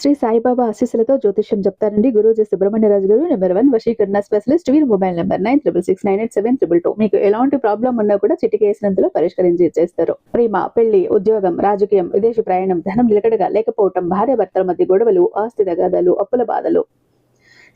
శ్రీ సాయిబాబా ఆశీస్సులతో జ్యోతిష్యం చెప్తారండి. గురూజీ సుబ్రహ్మణ్యరాజు గారు నెంబర్ వన్ వశీకరణ స్పెషలిస్ట్ వీరి mobile number nine triple six nine eight seven triple two మీకు ఎలాంటి ప్రాబ్లం ఉన్నా కూడా చిటికేసినంతలో పరిష్కరించి ఇచ్చేస్తారు ప్రేమ పెళ్ళి ఉద్యోగం రాజకీయం విదేశీ ప్రయాణం ధనం నిలకడగా లేకపోవటం భార్య భర్తల మధ్య గొడవలు ఆస్తి తగాదాలు అప్పుల బాధలు.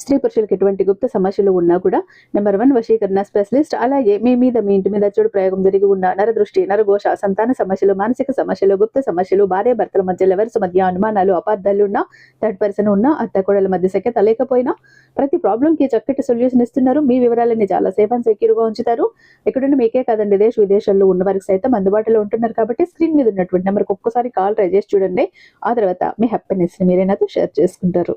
స్త్రీ పురుషులకు ఎటువంటి గుప్త సమస్యలు ఉన్నా కూడా నెంబర్ వన్ వశీకరణ స్పెషలిస్ట్ అలాగే మీ మీద మీ ఇంటి మీద చెడు ప్రయోగం జరిగి ఉన్న నరదృష్టి నరఘోష సంతాన సమస్యలు మానసిక సమస్యలు గుప్త సమస్యలు భార్య భర్తల మధ్య లెవర్స్ మధ్య అనుమానాలు అపార్థాలు ఉన్నా థర్డ్ పర్సన్ ఉన్నా అత్త కోడల మధ్య సఖ్యత లేకపోయినా ప్రతి ప్రాబ్లం కి చక్కటి సొల్యూషన్ ఇస్తున్నారు. మీ వివరాలని చాలా సేఫ్ అండ్ సెక్యూర్గా ఉంచుతారు. ఎక్కడున్న మీకే కాదండి దేశ విదేశాల్లో ఉన్న వారికి సైతం అందుబాటులో ఉంటున్నారు కాబట్టి స్క్రీన్ మీద ఉన్నటువంటి నెంబర్కి ఒక్కసారి కాల్ ట్రై చేసి చూడండి. ఆ తర్వాత మీ హ్యాపీనెస్ని షేర్ చేసుకుంటారు.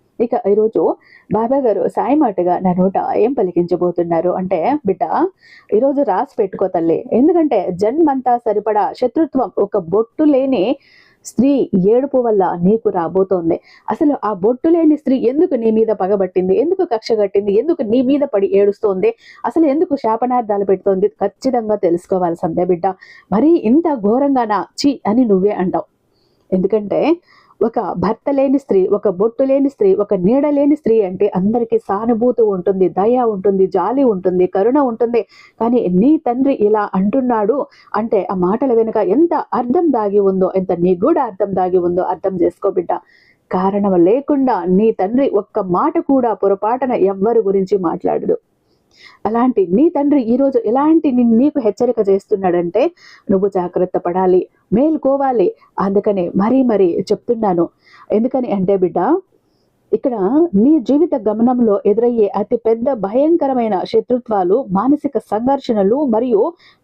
ఇక ఈరోజు బాబా గారు సాయి మాటగా నా నోట ఏం పలికించబోతున్నారు అంటే బిడ్డ ఈరోజు రాసి పెట్టుకో తల్లి. ఎందుకంటే జన్మంతా సరిపడా శత్రుత్వం ఒక బొట్టు లేని స్త్రీ ఏడుపు వల్ల నీకు రాబోతోంది. అసలు ఆ బొట్టు లేని స్త్రీ ఎందుకు నీ మీద పగబట్టింది ఎందుకు కక్ష కట్టింది? ఎందుకు నీ మీద పడి ఏడుస్తోంది? అసలు ఎందుకు శాపనార్థాలు పెడుతోంది? ఖచ్చితంగా తెలుసుకోవాల్సిందే బిడ్డ. మరీ ఇంత ఘోరంగానా చి అని నువ్వే అంటావు. ఎందుకంటే ఒక భర్త లేని స్త్రీ ఒక బొట్టు లేని స్త్రీ ఒక నీడ లేని స్త్రీ అంటే అందరికీ సానుభూతి ఉంటుంది దయ ఉంటుంది జాలి ఉంటుంది కరుణ ఉంటుంది. కానీ నీ తండ్రి ఇలా అంటున్నాడు అంటే ఆ మాటల వెనుక ఎంత అర్థం దాగి ఉందో ఎంత నీ కూడా అర్థం దాగి ఉందో అర్థం చేసుకో బిడ్డ. కారణం లేకుండా నీ తండ్రి ఒక్క మాట కూడా పొరపాటున ఎవ్వరి గురించి మాట్లాడదు అలాంటి నీ తండ్రి ఈరోజు ఎలాంటి నీకు హెచ్చరిక చేస్తున్నాడంటే నువ్వు జాగ్రత్త పడాలి మేల్కోవాలి. అందుకనే మరీ మరీ చెప్తున్నాను. ఎందుకని అంటే బిడ్డ ఇక్కడ నీ జీవిత గమనంలో ఎదురయ్యే అతి పెద్ద భయంకరమైన శత్రుత్వాలు మానసిక సంఘర్షణలు మరియు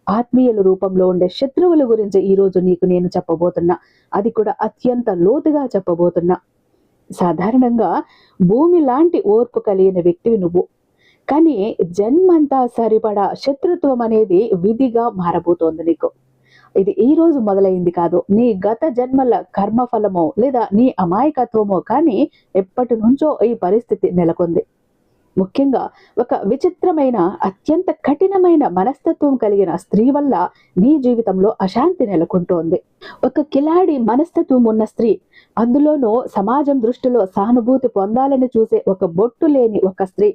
ఆత్మీయుల రూపంలో ఉండే శత్రువుల గురించి ఈరోజు నీకు నేను చెప్పబోతున్నా. అది కూడా అత్యంత లోతుగా చెప్పబోతున్నా. సాధారణంగా భూమి లాంటి ఓర్పు కలిగిన వ్యక్తివి నువ్వు. కానీ జన్మంతా సరిపడా శత్రుత్వం అనేది విధిగా మారబోతోంది నీకు. ఇది ఈ రోజు మొదలైంది కాదు. నీ గత జన్మల కర్మఫలమో లేదా నీ అమాయకత్వమో కానీ ఎప్పటి నుంచో ఈ పరిస్థితి నెలకొంది. ముఖ్యంగా ఒక విచిత్రమైన అత్యంత కఠినమైన మనస్తత్వం కలిగిన స్త్రీ వల్ల నీ జీవితంలో అశాంతి నెలకొంటోంది. ఒక కిలాడి మనస్తత్వం ఉన్న స్త్రీ అందులోనూ సమాజం దృష్టిలో సానుభూతి పొందాలని చూసే ఒక బొట్టు లేని ఒక స్త్రీ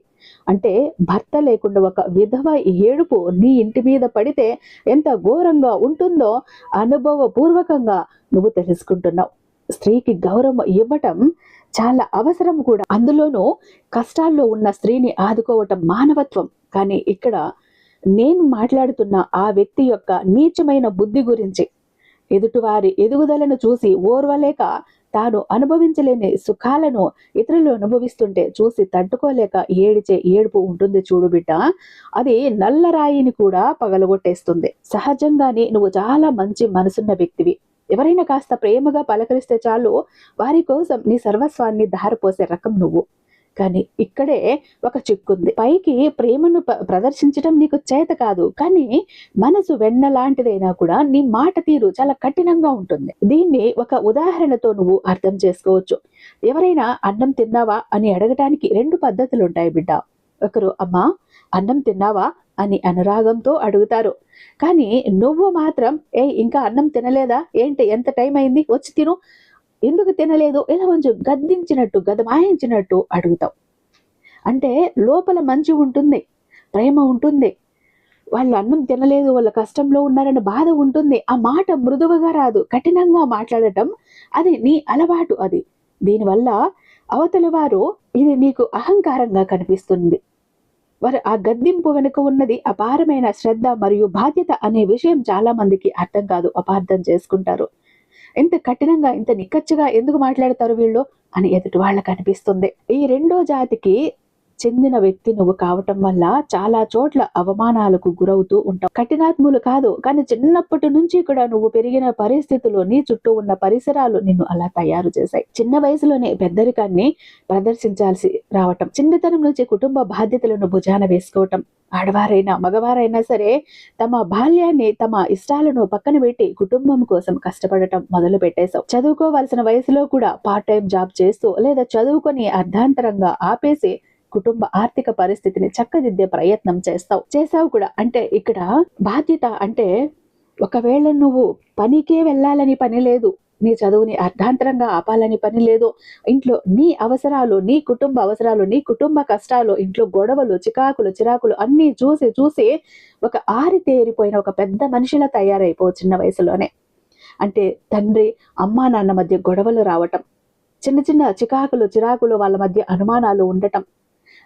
అంటే భర్త లేకుండా ఒక విధవ ఏడుపు నీ ఇంటి మీద పడితే ఎంత ఘోరంగా ఉంటుందో అనుభవపూర్వకంగా నువ్వు తెలుసుకుంటున్నావు. స్త్రీకి గౌరవం ఇవ్వటం చాలా అవసరం కూడా. అందులోనూ కష్టాల్లో ఉన్న స్త్రీని ఆదుకోవటం మానవత్వం. కానీ ఇక్కడ నేను మాట్లాడుతున్న ఆ వ్యక్తి యొక్క నీచమైన బుద్ధి గురించి ఎదుటివారి ఎదుగుదలను చూసి ఓర్వలేక తాను అనుభవించలేని సుఖాలను ఇతరులు అనుభవిస్తుంటే చూసి తట్టుకోలేక ఏడిచే ఏడుపు ఉంటుంది చూడు బిడ్డ. అది నల్లరాయిని కూడా పగలగొట్టేస్తుంది. సహజంగానే నువ్వు చాలా మంచి మనసున్న వ్యక్తివి. ఎవరైనా కాస్త ప్రేమగా పలకరిస్తే చాలు వారి కోసం నీ సర్వస్వాన్ని దారిపోసే రకం నువ్వు. కానీ ఇక్కడే ఒక చిక్కుంది. పైకి ప్రేమను ప్రదర్శించడం నీకు చేత కాదు కానీ మనసు వెన్న లాంటిదైనా కూడా నీ మాట తీరు చాలా కఠినంగా ఉంటుంది. దీన్ని ఒక ఉదాహరణతో నువ్వు అర్థం చేసుకోవచ్చు. ఎవరైనా అన్నం తిన్నావా అని అడగటానికి రెండు పద్ధతులు ఉంటాయి బిడ్డ. ఒకరు అమ్మా అన్నం తిన్నావా? అని అనురాగంతో అడుగుతారు. కానీ నువ్వు మాత్రం ఏ ఇంకా అన్నం తినలేదా? ఏంటి ఎంత టైం అయింది? వచ్చి తిను. ఎందుకు తినలేదు? ఇలా కొంచెం గద్దించినట్టు గదమాయించినట్టు అడుగుతావు. అంటే లోపల మంచి ఉంటుంది ప్రేమ ఉంటుంది. వాళ్ళు అన్నం తినలేదు వాళ్ళ కష్టంలో ఉన్నారని బాధ ఉంటుంది. ఆ మాట మృదువుగా రాదు కఠినంగా మాట్లాడటం అది నీ అలవాటు అది. దీనివల్ల అవతల వారు ఇది నీకు అహంకారంగా కనిపిస్తుంది. వారు ఆ గద్దింపు వెనుక ఉన్నది అపారమైన శ్రద్ధ మరియు బాధ్యత అనే విషయం చాలా మందికి అర్థం కాదు అపార్థం చేసుకుంటారు. ఇంత కఠినంగా ఇంత నిక్కచ్చిగా ఎందుకు మాట్లాడతారు వీళ్ళు అని ఎదుటి వాళ్ళకు అనిపిస్తుంది. ఈ రెండో జాతికి చెందిన వ్యక్తి నువ్వు కావటం వల్ల చాలా చోట్ల అవమానాలకు గురవుతూ ఉంటావు. కఠినాత్ములు కాదు కానీ చిన్నప్పటి నుంచి కూడా నువ్వు పెరిగిన పరిస్థితులు నీ చుట్టూ ఉన్న పరిసరాలు నిన్ను అలా తయారు చేశాయి. చిన్న వయసులోనే పెద్దరికాన్ని ప్రదర్శించాల్సి రావటం చిన్నతనం నుంచి కుటుంబ బాధ్యతలను భుజాన వేసుకోవటం ఆడవారైనా మగవారైనా సరే తమ బాల్యాన్ని తమ ఇష్టాలను పక్కన పెట్టి కుటుంబం కోసం కష్టపడటం మొదలు పెట్టేశావు. చదువుకోవాల్సిన వయసులో కూడా పార్ట్ టైం జాబ్ చేస్తూ లేదా చదువుకొని అర్ధాంతరంగా ఆపేసి కుటుంబ ఆర్థిక పరిస్థితిని చక్కదిద్దే ప్రయత్నం చేస్తావు. చేసావు కూడా. అంటే ఇక్కడ బాధ్యత అంటే ఒకవేళ నువ్వు పనికే వెళ్ళాలని పని లేదు నీ చదువుని అర్ధాంతరంగా ఆపాలని పని లేదు ఇంట్లో నీ అవసరాలు నీ కుటుంబ అవసరాలు నీ కుటుంబ కష్టాలు ఇంట్లో గొడవలు చికాకులు చిరాకులు అన్నీ చూసి చూసి ఒక ఆరితేరిపోయిన ఒక పెద్ద మనిషిలా తయారైపో చిన్న వయసులోనే. అంటే తండ్రి అమ్మా నాన్న మధ్య గొడవలు రావటం చిన్న చిన్న చికాకులు చిరాకులు వాళ్ళ మధ్య అనుమానాలు ఉండటం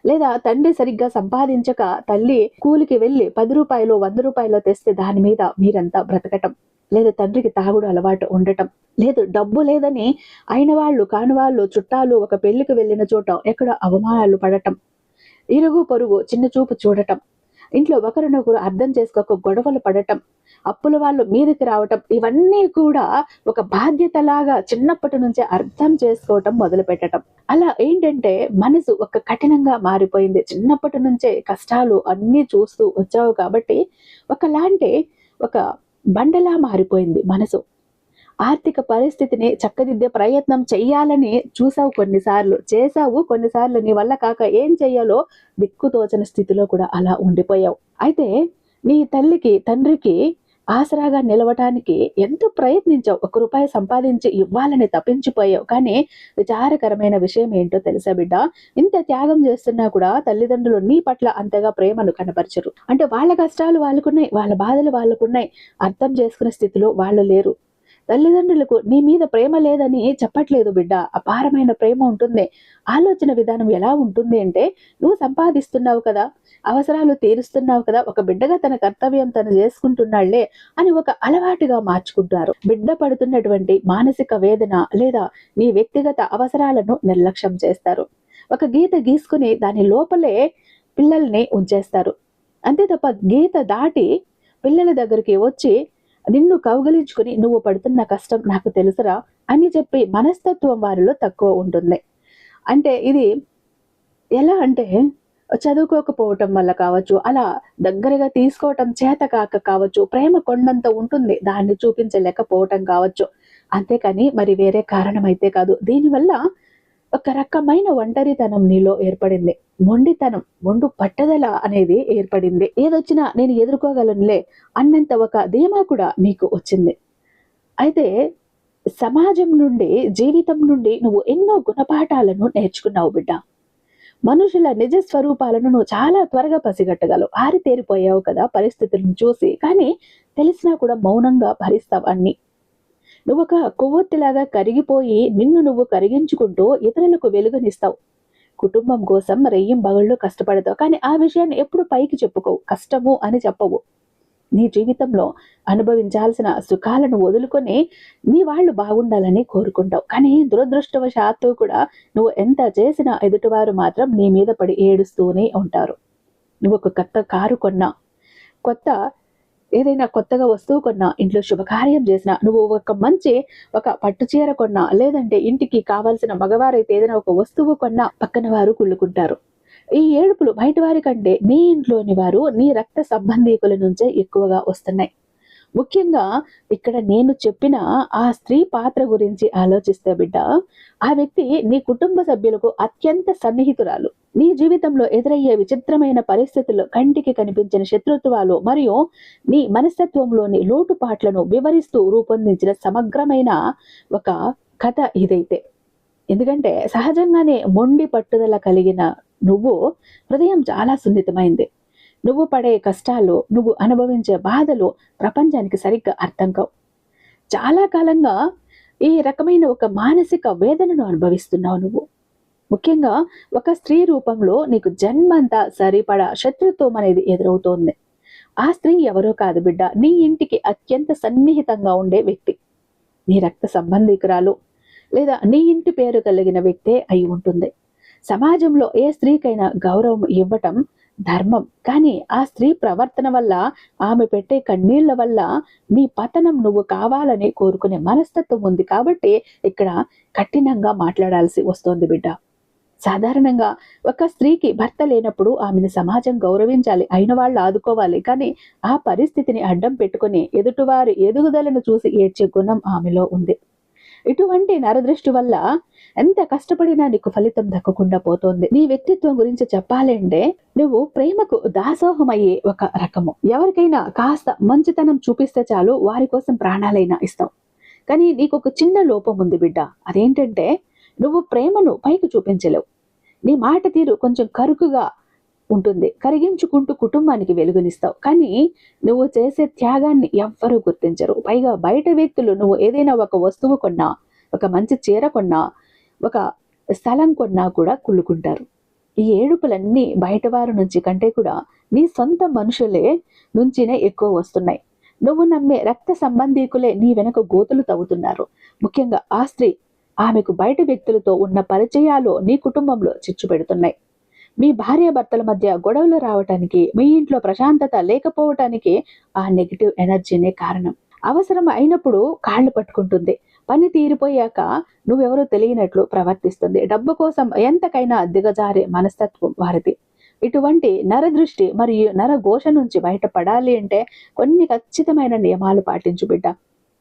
లేదా తండ్రి సరిగ్గా సంపాదించక తల్లి కూలికి వెళ్ళి పది రూపాయలు వంద రూపాయలు తెస్తే దాని మీద మీరంతా బ్రతకటం. లేదా తండ్రికి తాగుడు అలవాటు ఉండటం. లేదు డబ్బు లేదని అయిన వాళ్ళు కాని వాళ్ళు చుట్టాలు ఒక పెళ్ళికి వెళ్ళిన చోట ఎక్కడ అవమానాలు పడటం. ఇరుగు పొరుగు చిన్న చూపు చూడటం. ఇంట్లో ఒకరినొకరు అర్థం చేసుకోక గొడవలు పడటం. అప్పుల వాళ్ళు మీదకి రావటం ఇవన్నీ కూడా ఒక బాధ్యతలాగా చిన్నప్పటి నుంచే అర్థం చేసుకోవటం మొదలు పెట్టడం అలా ఏంటంటే మనసు ఒక కఠినంగా మారిపోయింది. చిన్నప్పటి నుంచే కష్టాలు అన్నీ చూస్తూ వచ్చావు కాబట్టి ఒకలాంటి ఒక బండలా మారిపోయింది మనసు. ఆర్థిక పరిస్థితిని చక్కదిద్దే ప్రయత్నం చెయ్యాలని చూసావు కొన్నిసార్లు చేసావు కొన్నిసార్లు నీ వల్ల కాక ఏం చెయ్యాలో దిక్కుతోచని స్థితిలో కూడా అలా ఉండిపోయావు. అయితే నీ తల్లికి తండ్రికి ఆసరాగా నిలవటానికి ఎంతో ప్రయత్నించావు. ఒక రూపాయి సంపాదించి ఇవ్వాలని తప్పించిపోయావు. కానీ విచారకరమైన విషయం ఏంటో తెలుసా బిడ్డ? ఇంత త్యాగం చేస్తున్నా కూడా తల్లిదండ్రులు నీ పట్ల అంతగా ప్రేమను కనపరచరు. అంటే వాళ్ళ కష్టాలు వాళ్ళకున్నాయి వాళ్ళ బాధలు వాళ్ళకున్నాయి. అర్థం చేసుకునే స్థితిలో వాళ్ళు లేరు. తల్లిదండ్రులకు నీ మీద ప్రేమ లేదని చెప్పట్లేదు బిడ్డ. అపారమైన ప్రేమ ఉంటుంది. ఆలోచన విధానం ఎలా ఉంటుంది అంటే నువ్వు సంపాదిస్తున్నావు కదా అవసరాలు తీరుస్తున్నావు కదా ఒక బిడ్డగా తన కర్తవ్యం తను చేసుకుంటున్నాళ్ళే అని ఒక అలవాటుగా మార్చుకుంటారు. బిడ్డ పడుతున్నటువంటి మానసిక వేదన లేదా నీ వ్యక్తిగత అవసరాలను నిర్లక్ష్యం చేస్తారు. ఒక గీత గీసుకుని దాని లోపలే పిల్లల్ని ఉంచేస్తారు. అంతే తప్ప గీత దాటి పిల్లల దగ్గరికి వచ్చి నిన్ను కౌగలించుకుని నువ్వు పడుతున్న కష్టం నాకు తెలుసురా అని చెప్పి మనస్తత్వం వారిలో తక్కువ ఉంటుంది. అంటే ఇది ఎలా అంటే చదువుకోకపోవటం వల్ల కావచ్చు అలా దగ్గరగా తీసుకోవటం చేత కాక కావచ్చు ప్రేమ కొండంత ఉంటుంది దాన్ని చూపించలేకపోవటం కావచ్చు. అంతేకాని మరి వేరే కారణం అయితే కాదు. దీనివల్ల ఒక రకమైన ఒంటరితనం నీలో ఏర్పడింది. మొండితనం మొండు పట్టుదల అనేది ఏర్పడింది. ఏదొచ్చినా నేను ఎదుర్కోగలనులే అన్నంత ఒక ధీమా కూడా నీకు వచ్చింది. అయితే సమాజం నుండి జీవితం నుండి నువ్వు ఎన్నో గుణపాఠాలను నేర్చుకున్నావు బిడ్డ. మనుషుల నిజ స్వరూపాలను నువ్వు చాలా త్వరగా పసిగట్టగలవు. ఆరితేరిపోయావు కదా పరిస్థితులను చూసి కానీ తెలిసినా కూడా మౌనంగా భరిస్తావు అన్ని. నువ్వు ఒక కొవ్వొత్తిలాగా కరిగిపోయి నిన్ను నువ్వు కరిగించుకుంటూ ఇతరులకు వెలుగునిస్తావు. కుటుంబం కోసం రెయ్యం బగళ్ళు కష్టపడతావు. కానీ ఆ విషయాన్ని ఎప్పుడు పైకి చెప్పుకోవు. కష్టము అని చెప్పవు. నీ జీవితంలో అనుభవించాల్సిన సుఖాలను వదులుకొని నీ వాళ్ళు బాగుండాలని కోరుకుంటావు. కానీ దురదృష్టవశాత్తు కూడా నువ్వు ఎంత చేసినా ఎదుటివారు మాత్రం నీ మీద పడి ఏడుస్తూనే ఉంటారు. నువ్వు ఒక కొత్త కారు కొన్నా కొత్త ఏదైనా కొత్తగా వస్తువు కొన్నా ఇంట్లో శుభకార్యం చేసినా నువ్వు ఒక మంచి ఒక పట్టు చీర కొన్నా లేదంటే ఇంటికి కావాల్సిన మగవారైతే ఏదైనా ఒక వస్తువు కొన్నా పక్కన వారు కుళ్ళుకుంటారు. ఈ ఏడుపులు బయట వారి కంటే నీ ఇంట్లోని వారు నీ రక్త సంబంధీకుల నుంచే ఎక్కువగా వస్తున్నాయి. ముఖ్యంగా ఇక్కడ నేను చెప్పిన ఆ స్త్రీ పాత్ర గురించి ఆలోచిస్తే బిడ్డ ఆ వ్యక్తి నీ కుటుంబ సభ్యులకు అత్యంత సన్నిహితురాలు. నీ జీవితంలో ఎదురయ్యే విచిత్రమైన పరిస్థితులు కంటికి కనిపించిన శత్రుత్వాలు మరియు నీ మనస్తత్వంలోని లోటుపాట్లను వివరిస్తూ రూపొందించిన సమగ్రమైన ఒక కథ ఇదైతే. ఎందుకంటే సహజంగానే మొండి పట్టుదల కలిగిన నువ్వు హృదయం చాలా సున్నితమైంది. నువ్వు పడే కష్టాలు నువ్వు అనుభవించే బాధలు ప్రపంచానికి సరిగ్గా అర్థం కావు. చాలా కాలంగా ఈ రకమైన ఒక మానసిక వేదనను అనుభవిస్తున్నావు నువ్వు. ముఖ్యంగా ఒక స్త్రీ రూపంలో నీకు జన్మంతా సరిపడా శత్రుత్వం అనేది ఎదురవుతోంది. ఆ స్త్రీ ఎవరో కాదు బిడ్డ నీ ఇంటికి అత్యంత సన్నిహితంగా ఉండే వ్యక్తి. నీ రక్త సంబంధికురాలు లేదా నీ ఇంటి పేరు కలిగిన వ్యక్తే అయి ఉంటుంది. సమాజంలో ఏ స్త్రీకైనా గౌరవం ఇవ్వటం ధర్మం. కానీ ఆ స్త్రీ ప్రవర్తన వల్ల ఆమె పెట్టే కన్నీళ్ళ వల్ల నీ పతనం నువ్వు కావాలని కోరుకునే మనస్తత్వం ఉంది కాబట్టి ఇక్కడ కఠినంగా మాట్లాడాల్సి వస్తోంది బిడ్డ. సాధారణంగా ఒక స్త్రీకి భర్త లేనప్పుడు ఆమెను సమాజం గౌరవించాలి అయిన వాళ్ళు ఆదుకోవాలి. కానీ ఆ పరిస్థితిని అడ్డం పెట్టుకుని ఎదుటివారి ఎదుగుదలను చూసి ఏడ్చే గుణం ఆమెలో ఉంది. ఇటువంటి నరదృష్టి వల్ల ఎంత కష్టపడినా నీకు ఫలితం దక్కకుండా పోతోంది? నీ వ్యక్తిత్వం గురించి చెప్పాలంటే నువ్వు ప్రేమకు దాసోహమయ్యే ఒక రకము. ఎవరికైనా కాస్త మంచితనం చూపిస్తే చాలు వారి కోసం ప్రాణాలైనా ఇస్తావు. కానీ నీకు ఒక చిన్న లోపం ఉంది బిడ్డ. అదేంటంటే నువ్వు ప్రేమను పైకి చూపించలేవు. నీ మాట తీరు కొంచెం కరుకుగా ఉంటుంది. కరిగించుకుంటూ కుటుంబానికి వెలుగునిస్తావు. కానీ నువ్వు చేసే త్యాగాన్ని ఎవ్వరూ గుర్తించరు. పైగా బయట వ్యక్తులు నువ్వు ఏదైనా ఒక వస్తువు కొన్నా ఒక మంచి చీర కొన్నా ఒక స్థలం కొన్నా కూడా కుళ్ళుకుంటారు. ఈ ఏడుపులన్నీ బయటవారి నుంచి కంటే కూడా నీ సొంత మనుషులే నుంచినే ఎక్కువ వస్తున్నాయి. నువ్వు నమ్మే రక్త సంబంధీకులే నీ వెనక గోతులు తవ్వుతున్నారు. ముఖ్యంగా ఆ స్త్రీ ఆమెకు బయట వ్యక్తులతో ఉన్న పరిచయాలు నీ కుటుంబంలో చిచ్చు పెడుతున్నాయి. మీ భార్యాభర్తల మధ్య గొడవలు రావటానికి మీ ఇంట్లో ప్రశాంతత లేకపోవటానికి ఆ నెగిటివ్ ఎనర్జీనే కారణం. అవసరం అయినప్పుడు కాళ్ళు పట్టుకుంటుంది. పని తీరిపోయాక నువ్వెవరో తెలియనట్లు ప్రవర్తిస్తుంది. డబ్బు కోసం ఎంతకైనా దిగజారే మనస్తత్వం వారిది. ఇటువంటి నరదృష్టి మరియు నరఘోష నుంచి బయటపడాలి అంటే కొన్ని ఖచ్చితమైన నియమాలు పాటించు బిడ్డ.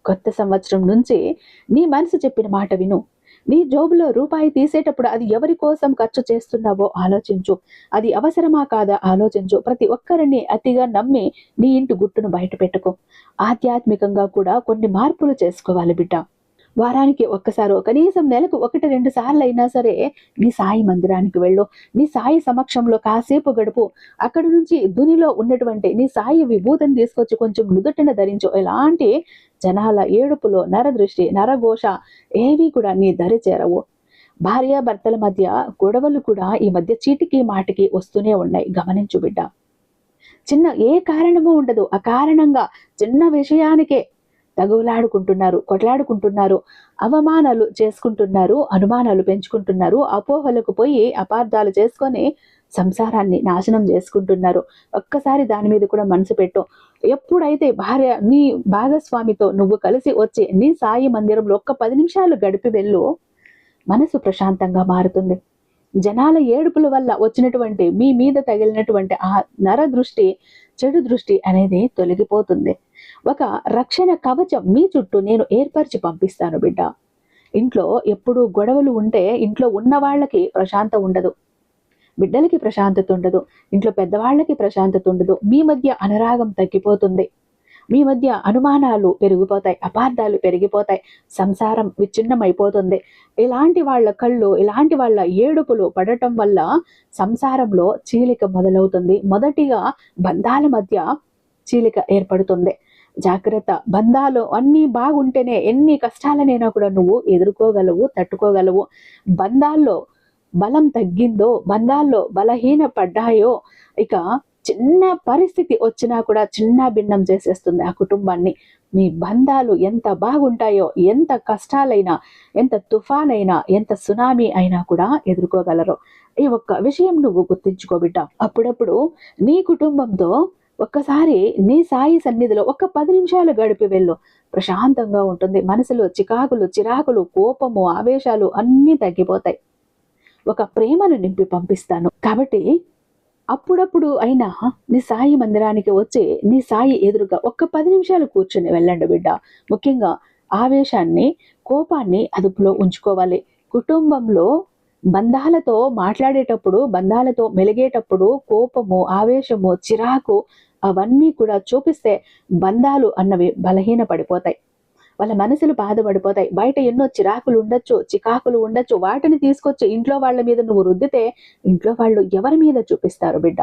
కొత్త సంవత్సరం నుంచి నీ మనసు చెప్పిన మాట విను. నీ జోబులో రూపాయి తీసేటప్పుడు అది ఎవరి కోసం ఖర్చు చేస్తున్నావో ఆలోచించు. అది అవసరమా కాదా ఆలోచించు. ప్రతి ఒక్కరిని అతిగా నమ్మి నీ ఇంటి గుట్టును బయట పెట్టుకో ఆధ్యాత్మికంగా కూడా కొన్ని మార్పులు చేసుకోవాలి బిడ్డ. వారానికి ఒక్కసారో కనీసం నెలకు ఒకటి రెండు సార్లు అయినా సరే నీ సాయి మందిరానికి వెళ్ళు. నీ సాయి సమక్షంలో కాసేపు గడుపు. అక్కడి నుంచి దునిలో ఉన్నటువంటి నీ సాయి విభూతిని తీసుకొచ్చి కొంచెం నుదుటిన ధరించు. ఎలాంటి జనాల ఏడుపులో నరదృష్టి నరఘోష ఏవి కూడా నీ దరి చేరవు. భార్యాభర్తల మధ్య గొడవలు కూడా ఈ మధ్య చీటికి మాటికి వస్తూనే ఉన్నాయి. గమనించు బిడ్డ. చిన్న ఏ కారణము ఉండదు. అకారణంగా చిన్న విషయానికే తగువులాడుకుంటున్నారు కొట్లాడుకుంటున్నారు అవమానాలు చేసుకుంటున్నారు అనుమానాలు పెంచుకుంటున్నారు అపోహలకు పోయి అపార్థాలు చేసుకొని సంసారాన్ని నాశనం చేసుకుంటున్నారు. ఒక్కసారి దాని మీద కూడా మనసు పెట్టు. ఎప్పుడైతే భార్య నీ భాగస్వామితో నువ్వు కలిసి వచ్చి నీ సాయి మందిరంలో ఒక్క పది నిమిషాలు గడిపి వెళ్ళు మనసు ప్రశాంతంగా మారుతుంది. జనాల ఏడుపుల వల్ల వచ్చినటువంటి మీ మీద తగిలినటువంటి ఆ నర దృష్టి చెడు దృష్టి అనేది తొలగిపోతుంది. ఒక రక్షణ కవచం మీ చుట్టూ నేను ఏర్పరిచి పంపిస్తాను బిడ్డ. ఇంట్లో ఎప్పుడు గొడవలు ఉంటే ఇంట్లో ఉన్న వాళ్ళకి ప్రశాంతత ఉండదు. బిడ్డలకి ప్రశాంతత ఉండదు. ఇంట్లో పెద్దవాళ్ళకి ప్రశాంతత ఉండదు. మీ మధ్య అనురాగం తగ్గిపోతుంది. మీ మధ్య అనుమానాలు పెరిగిపోతాయి. అపార్థాలు పెరిగిపోతాయి. సంసారం విచ్ఛిన్నమైపోతుంది. ఇలాంటి వాళ్ళ కళ్ళు ఇలాంటి వాళ్ళ ఏడుపులు పడటం వల్ల సంసారంలో చీలిక మొదలవుతుంది. మొదటిగా బంధాల మధ్య చీలిక ఏర్పడుతుంది. జాగ్రత్త. బంధాలు అన్నీ బాగుంటేనే ఎన్ని కష్టాలనైనా కూడా నువ్వు ఎదుర్కోగలవు తట్టుకోగలవు. బంధాల్లో బలం తగ్గిందో బంధాల్లో బలహీన పడ్డాయో ఇక చిన్న పరిస్థితి వచ్చినా కూడా చిన్న భిన్నం చేసేస్తుంది ఆ కుటుంబాన్ని. మీ బంధాలు ఎంత బాగుంటాయో ఎంత కష్టాలైనా ఎంత తుఫాన్ అయినా ఎంత సునామీ అయినా కూడా ఎదుర్కోగలరు. ఈ ఒక్క విషయం నువ్వు గుర్తించుకోబిడ్డ అప్పుడప్పుడు నీ కుటుంబంతో ఒక్కసారి నీ సాయి సన్నిధిలో ఒక పది నిమిషాలు గడిపి వెళ్ళు. ప్రశాంతంగా ఉంటుంది. మనసులో చికాకులు చిరాకులు కోపము ఆవేశాలు అన్నీ తగ్గిపోతాయి. ఒక ప్రేమను నింపి పంపిస్తాను. కాబట్టి అప్పుడప్పుడు అయినా నీ సాయి మందిరానికి వచ్చి నీ సాయి ఎదురుగా ఒక్క పది నిమిషాలు కూర్చొని వెళ్ళండి బిడ్డ. ముఖ్యంగా ఆవేశాన్ని కోపాన్ని అదుపులో ఉంచుకోవాలి. కుటుంబంలో బంధాలతో మాట్లాడేటప్పుడు బంధాలతో మెలిగేటప్పుడు కోపము ఆవేశము చిరాకు అవన్నీ కూడా చూపిస్తే బంధాలు అన్నవి బలహీన పడిపోతాయి వాళ్ళ మనసులు బాధపడిపోతాయి. బయట ఎన్నో చిరాకులు ఉండొచ్చు చికాకులు ఉండొచ్చు. వాటిని తీసుకొచ్చి ఇంట్లో వాళ్ళ మీద నువ్వు రుద్దితే ఇంట్లో వాళ్ళు ఎవరి మీద చూపిస్తారు బిడ్డ?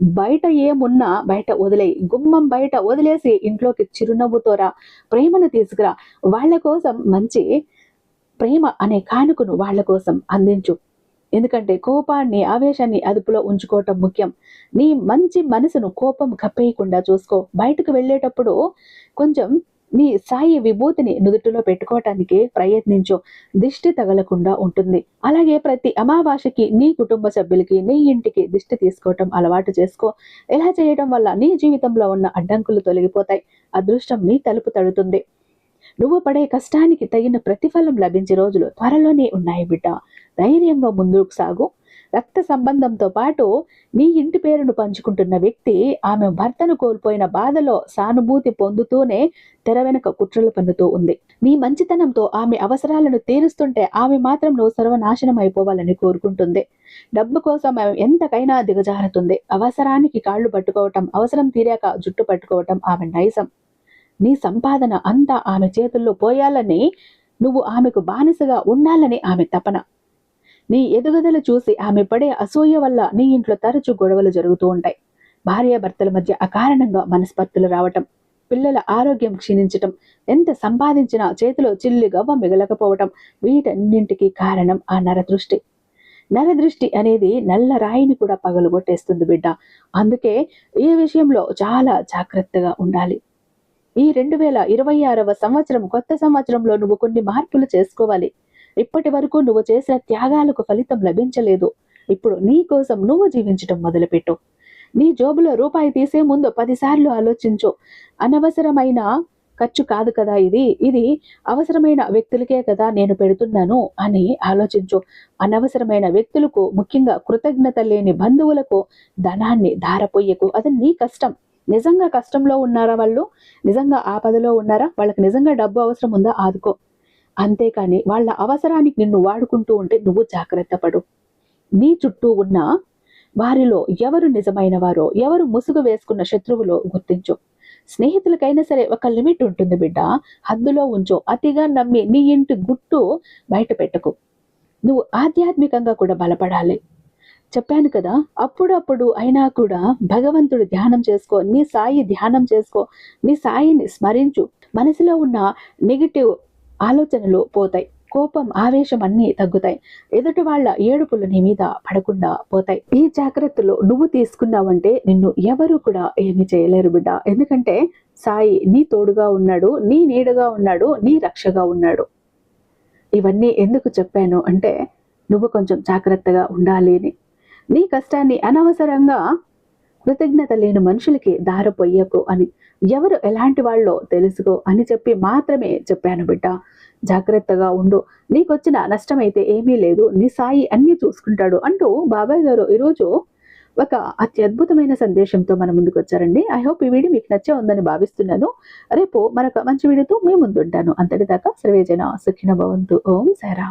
బయట ఏమున్నా బయట వదిలేయి. గుమ్మం బయట వదిలేసి ఇంట్లోకి చిరునవ్వుతోరా ప్రేమను తీసుకురా. వాళ్ళ కోసం మంచి ప్రేమ అనే కానుకను వాళ్ళ కోసం అందించు. ఎందుకంటే కోపాన్ని ఆవేశాన్ని అదుపులో ఉంచుకోవటం ముఖ్యం. నీ మంచి మనసును కోపం కప్పేయకుండా చూసుకో. బయటకు వెళ్ళేటప్పుడు కొంచెం నీ సాయి విభూతిని నుదుటిలో పెట్టుకోవటానికి ప్రయత్నించు. దిష్టి తగలకుండా ఉంటుంది. అలాగే ప్రతి అమావాస్యకి నీ కుటుంబ సభ్యులకి నీ ఇంటికి దిష్టి తీసుకోవటం అలవాటు చేసుకో. ఇలా చేయడం వల్ల నీ జీవితంలో ఉన్న అడ్డంకులు తొలగిపోతాయి. అదృష్టం నీ తలుపు తడుతుంది. నువ్వు పడే కష్టానికి తగిన ప్రతిఫలం లభించే రోజులు త్వరలోనే ఉన్నాయి బిడ్డ. ధైర్యంగా ముందుకు సాగు. రక్త సంబంధంతో పాటు నీ ఇంటి పేరును పంచుకుంటున్న వ్యక్తి ఆమె భర్తను కోల్పోయిన బాధలో సానుభూతి పొందుతూనే తెర వెనుక కుట్రలు పన్నుతూ ఉంది. నీ మంచితనంతో ఆమె అవసరాలను తీరుస్తుంటే ఆమె మాత్రం నువ్వు సర్వనాశనం అయిపోవాలని కోరుకుంటుంది. డబ్బు కోసం ఆమె ఎంతకైనా దిగజారుతుంది. అవసరానికి కాళ్ళు పట్టుకోవటం అవసరం తీరాక జుట్టు పట్టుకోవటం ఆమె నైజం. నీ సంపాదన అంతా ఆమె చేతుల్లో పోయాలని నువ్వు ఆమెకు బానిసగా ఉండాలని ఆమె తపన. నీ ఎదుగుదల చూసి ఆమె పడే అసూయ వల్ల నీ ఇంట్లో తరచూ గొడవలు జరుగుతూ ఉంటాయి. భార్యాభర్తల మధ్య అకారణంగా మనస్పర్ధలు రావటం పిల్లల ఆరోగ్యం క్షీణించటం ఎంత సంపాదించినా చేతిలో చిల్లి గవ్వ మిగలకపోవటం వీటన్నింటికి కారణం ఆ నరదృష్టి. నరదృష్టి అనేది నల్ల రాయిని కూడా పగలగొట్టేస్తుంది బిడ్డ. అందుకే ఈ విషయంలో చాలా జాగ్రత్తగా ఉండాలి. ఈ రెండు వేల ఇరవై ఆరవ సంవత్సరం కొత్త సంవత్సరంలో నువ్వు కొన్ని మార్పులు చేసుకోవాలి. ఇప్పటి వరకు నువ్వు చేసిన త్యాగాలకు ఫలితం లభించలేదు. ఇప్పుడు నీ కోసం నువ్వు జీవించటం మొదలుపెట్టు. నీ జోబులో రూపాయి తీసే ముందు పదిసార్లు ఆలోచించు. అనవసరమైన ఖర్చు కాదు కదా ఇది. ఇది అవసరమైన వ్యక్తులకే కదా నేను పెడుతున్నాను అని ఆలోచించు. అనవసరమైన వ్యక్తులకు ముఖ్యంగా కృతజ్ఞత లేని బంధువులకు ధనాన్ని ధారపోయకు. అది నీ కష్టం. నిజంగా కష్టంలో ఉన్నారా వాళ్ళు? నిజంగా ఆపదలో ఉన్నారా? వాళ్ళకి నిజంగా డబ్బు అవసరం ఉందా? ఆదుకో. అంతేకాని వాళ్ళ అవసరానికి నిన్ను వాడుకుంటూ ఉంటే నువ్వు జాగ్రత్త పడు. నీ చుట్టూ ఉన్న వారిలో ఎవరు నిజమైన వారో ఎవరు ముసుగు వేసుకున్న శత్రువులో గుర్తించు. స్నేహితులకైనా సరే ఒక లిమిట్ ఉంటుంది బిడ్డ. హద్దులో ఉంచు. అతిగా నమ్మి నీ ఇంటి గుట్టు బయట పెట్టకు. నువ్వు ఆధ్యాత్మికంగా కూడా బలపడాలి. చెప్పాను కదా అప్పుడప్పుడు అయినా కూడా భగవంతుడు ధ్యానం చేసుకో నీ సాయి ధ్యానం చేసుకో నీ సాయిని స్మరించు. మనసులో ఉన్న నెగిటివ్ ఆలోచనలు పోతాయి కోపం ఆవేశం అన్నీ తగ్గుతాయి. ఎదుటి వాళ్ళ ఏడుపులు నీ మీద పడకుండా పోతాయి. ఈ జాగ్రత్తలు నువ్వు తీసుకున్నావంటే నిన్ను ఎవరు కూడా ఏమి చేయలేరు బిడ్డ. ఎందుకంటే సాయి నీ తోడుగా ఉన్నాడు నీ నీడగా ఉన్నాడు నీ రక్షగా ఉన్నాడు. ఇవన్నీ ఎందుకు చెప్పాను అంటే నువ్వు కొంచెం జాగ్రత్తగా ఉండాలి అని. నీ కష్టాన్ని అనవసరంగా కృతజ్ఞత లేని మనుషులకి దారపోయకు అని. ఎవరు ఎలాంటి వాళ్ళో తెలుసుకో అని చెప్పి మాత్రమే చెప్పాను బిడ్డ. జాగ్రత్తగా ఉండు. నీకొచ్చిన నష్టమైతే ఏమీ లేదు. నీ సాయి అన్నీ చూసుకుంటాడు అంటూ బాబాయ్ గారు ఈరోజు ఒక అత్యద్భుతమైన సందేశంతో మన ముందుకు వచ్చారండి. ఐ హోప్ ఈ వీడియో మీకు నచ్చే ఉందని భావిస్తున్నాను. రేపు మరొక మంచి వీడియోతో మీ ముందుంటాను. అంతటిదాకా సర్వేజన సుఖిన భవంతు. ఓం సారా